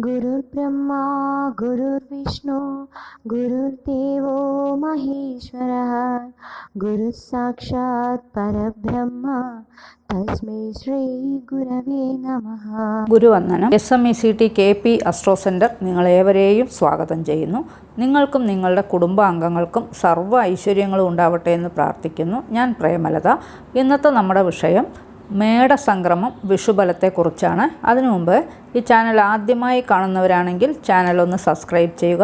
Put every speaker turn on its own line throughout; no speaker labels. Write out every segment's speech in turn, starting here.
गुरुर्ब्रह्मा गुरुर्विष्णु गुरुर्देवो महेश्वरः गुरुः साक्षात् परब्रह्म തസ്മൈ ശ്രീ ഗുരവേ നമഃ
ഗുരുവന്ദനം S M E C T K P astro centre നിങ്ങളേവരെയും സ്വാഗതം ചെയ്യുന്നു നിങ്ങൾക്കും നിങ്ങളുടെ കുടുംബാംഗങ്ങൾക്കും സർവ്വ ഐശ്വര്യങ്ങളും ഉണ്ടാവട്ടെ എന്ന് പ്രാർത്ഥിക്കുന്നു ഞാൻ പ്രേമലത ഇന്നത്തെ നമ്മുടെ വിഷയം മേടസംക്രമം വിഷുബലത്തെക്കുറിച്ചാണ്. അതിനു മുമ്പ് ഈ ചാനൽ ആദ്യമായി കാണുന്നവരാണെങ്കിൽ ചാനൽ ഒന്ന് സബ്സ്ക്രൈബ് ചെയ്യുക.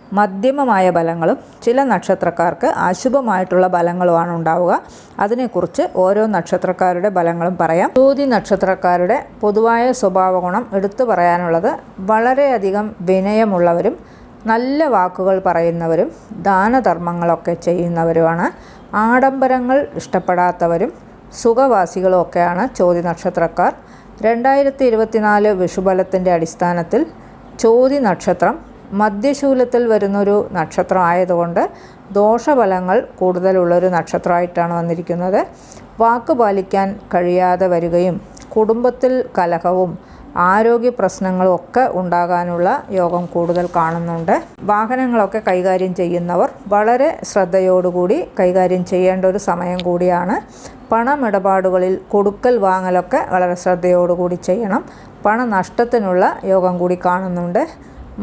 മധ്യമമായ ബലങ്ങളും ചില നക്ഷത്രക്കാർക്ക് അശുഭമായിട്ടുള്ള ബലങ്ങളുമാണ് ഉണ്ടാവുക. അതിനെക്കുറിച്ച് ഓരോ നക്ഷത്രക്കാരുടെ ബലങ്ങളും പറയാം. ജ്യോതി നക്ഷത്രക്കാരുടെ പൊതുവായ സ്വഭാവ ഗുണം എടുത്തു പറയാനുള്ളത് വളരെയധികം വിനയമുള്ളവരും നല്ല വാക്കുകൾ പറയുന്നവരും ദാനധർമ്മങ്ങളൊക്കെ ചെയ്യുന്നവരുമാണ്. ആഡംബരങ്ങൾ ഇഷ്ടപ്പെടാത്തവരും സുഖവാസികളും ഒക്കെയാണ് ചോതി നക്ഷത്രക്കാർ. രണ്ടായിരത്തി ഇരുപത്തിനാല് വിഷുബലത്തിന്റെ അടിസ്ഥാനത്തിൽ ചോതി നക്ഷത്രം മധ്യശൂലത്തിൽ വരുന്നൊരു നക്ഷത്രം ആയതുകൊണ്ട് ദോഷഫലങ്ങൾ കൂടുതലുള്ളൊരു നക്ഷത്രമായിട്ടാണ് വന്നിരിക്കുന്നത്. വാക്ക് പാലിക്കാൻ കഴിയാതെ വരികയും കുടുംബത്തിൽ കലഹവും ആരോഗ്യ പ്രശ്നങ്ങളും ഒക്കെ ഉണ്ടാകാനുള്ള യോഗം കൂടുതൽ കാണുന്നുണ്ട്. വാഹനങ്ങളൊക്കെ കൈകാര്യം ചെയ്യുന്നവർ വളരെ ശ്രദ്ധയോടുകൂടി കൈകാര്യം ചെയ്യേണ്ട ഒരു സമയം കൂടിയാണ്. പണമിടപാടുകളിൽ കൊടുക്കൽ വാങ്ങലൊക്കെ വളരെ ശ്രദ്ധയോടുകൂടി ചെയ്യണം. പണനഷ്ടത്തിനുള്ള യോഗം കൂടി കാണുന്നുണ്ട്.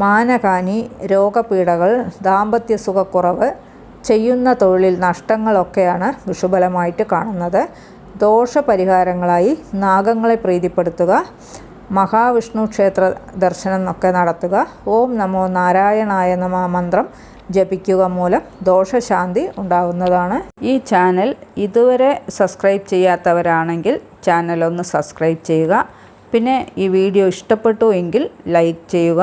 മാനഹാനി രോഗപീഠകൾ ദാമ്പത്യ സുഖക്കുറവ് ചെയ്യുന്ന തൊഴിലിൽ നഷ്ടങ്ങളൊക്കെയാണ് വിഷുബലമായിട്ട് കാണുന്നത്. ദോഷപരിഹാരങ്ങളായി നാഗങ്ങളെ പ്രീതിപ്പെടുത്തുക മഹാവിഷ്ണു ക്ഷേത്ര ദർശനം ഒക്കെ നടത്തുക ഓം നമോ നാരായണായ നമ മന്ത്രം ജപിക്കുക മൂലം ദോഷശാന്തി ഉണ്ടാകുന്നതാണ് ഈ ചാനൽ ഇതുവരെ സബ്സ്ക്രൈബ് ചെയ്യാത്തവരാണെങ്കിൽ ചാനൽ ഒന്ന് സബ്സ്ക്രൈബ് ചെയ്യുക. പിന്നെ ഈ വീഡിയോ ഇഷ്ടപ്പെട്ടു എങ്കിൽ ലൈക്ക് ചെയ്യുക.